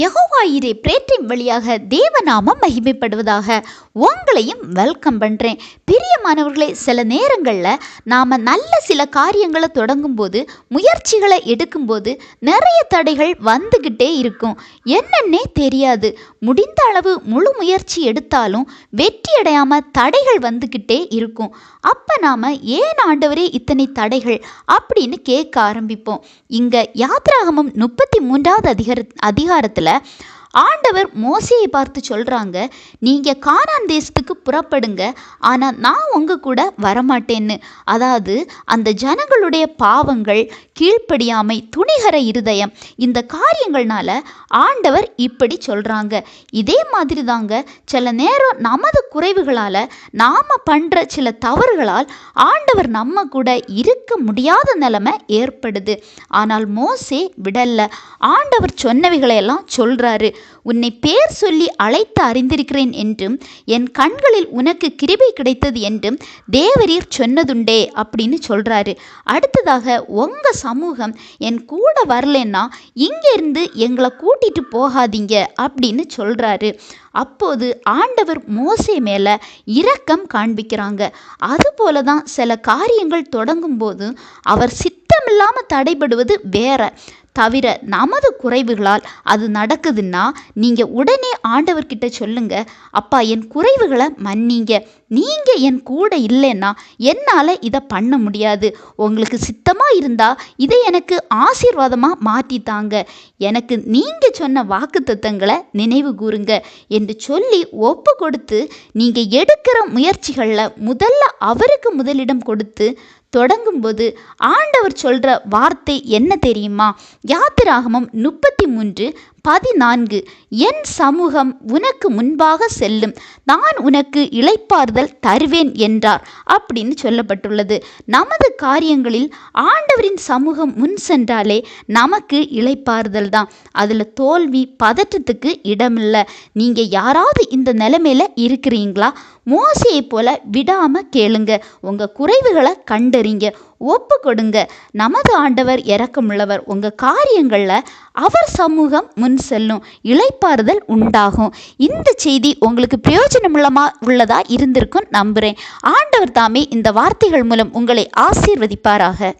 யகோவாயிரே பிரேற்றின் வழியாக தேவநாமம் மகிமைப்படுவதாக உங்களையும் வெல்கம் பண்ணுறேன் பிரியமானவர்களே சில நேரங்களில் நாம் நல்ல சில காரியங்களை தொடங்கும்போது முயற்சிகளை எடுக்கும்போது நிறைய தடைகள் வந்துக்கிட்டே இருக்கும். என்னன்னே தெரியாது. முடிந்த அளவு முழு முயற்சி எடுத்தாலும் வெற்றி அடையாமல் தடைகள் வந்துக்கிட்டே இருக்கும். அப்போ நாம் ஏன் ஆண்டவரே இத்தனை தடைகள் அப்படின்னு கேட்க ஆரம்பிப்போம். இங்கே யாத்ராகமம் முப்பத்தி மூன்றாவது அதிகார அதிகாரத்தில் இல்லை ஆண்டவர் மோசையை பார்த்து சொல்கிறாங்க நீங்கள் கானான் தேசத்துக்கு புறப்படுங்க ஆனால் நான் உங்கள் கூட வரமாட்டேன்னு. அதாவது அந்த ஜனங்களுடைய பாவங்கள் கீழ்ப்படியாமை துணிகர இருதயம் இந்த காரியங்கள்னால ஆண்டவர் இப்படி சொல்கிறாங்க இதே மாதிரி தாங்க சில நேரம் நமது குறைவுகளால் நாம் பண்ணுற சில தவறுகளால் ஆண்டவர் நம்ம கூட இருக்க முடியாத நிலைமை ஏற்படுது. ஆனால் மோசே விடல்ல ஆண்டவர் சொன்னவைகளையெல்லாம் சொல்கிறாரு உன்னை பேர் சொல்லி அழைத்து அறிந்திருக்கிறேன் என்றும் என் கண்களில் உனக்கு கிருபை கிடைத்தது என்றும் தேவரீர் சொன்னதுண்டே அப்படின்னு சொல்கிறாரு அடுத்ததாக உங்கள் சமூகம் என் கூட வரலன்னா இங்கேருந்து எங்களை கூட்டிட்டு போகாதீங்க அப்படின்னு சொல்கிறாரு அப்போது ஆண்டவர் மோசே மேலே இரக்கம் காண்பிக்கிறாங்க. அதுபோல தான் சில காரியங்கள் தொடங்கும் போது அவர் சித்தமில்லாமல் தடைபடுவது வேற. தவிர நமது குறைவுகளால் அது நடக்குதுன்னா நீங்கள் உடனே ஆண்டவர்கிட்ட சொல்லுங்க. அப்பா என் குறைவுகளை மன்னிங்க. நீங்கள் என் கூட இல்லைன்னா என்னால் இதை பண்ண முடியாது. உங்களுக்கு சித்தமாக இருந்தால் இதை எனக்கு ஆசீர்வாதமாக மாற்றித்தாங்க எனக்கு நீங்கள் சொன்ன வாக்கு நினைவு கூறுங்க என்று சொல்லி ஒப்பு கொடுத்து நீங்கள் எடுக்கிற முயற்சிகளில் முதல்ல அவருக்கு முதலிடம் கொடுத்து தொடங்கும்போது ஆண்டவர் சொல்கிற வார்த்தை என்ன தெரியுமா? யாத்திராகமம் முப்பத்தி மூன்று பதினான்கு என் சமூகம் உனக்கு முன்பாக செல்லும். நான் உனக்கு இழைப்பார்தல் தருவேன் என்றார் அப்படின்னு சொல்லப்பட்டுள்ளது. நமது காரியங்களில் ஆண்டவரின் சமூகம் முன் சென்றாலே நமக்கு இழைப்பார்தல் தான். அதில் தோல்வி பதற்றத்துக்கு இடமில்லை. நீங்கள் யாராவது இந்த நிலைமையில் இருக்கிறீங்களா? மோசையை போல விடாமல் கேளுங்க. உங்கள் குறைவுகளை கண்டறிங்க. ஒப்பு கொடுங்க. நமது ஆண்டவர் இறக்கமுள்ளவர் உங்கள் காரியங்களில் அவர் சமூகம் முன் செல்லும் இழைப்பாறுதல் உண்டாகும். இந்த செய்தி உங்களுக்கு பிரயோஜனமுள்ளமாக உள்ளதா இருந்திருக்கும் நம்புகிறேன் ஆண்டவர் தாமே இந்த வார்த்தைகள் மூலம் உங்களை ஆசீர்வதிப்பாராக.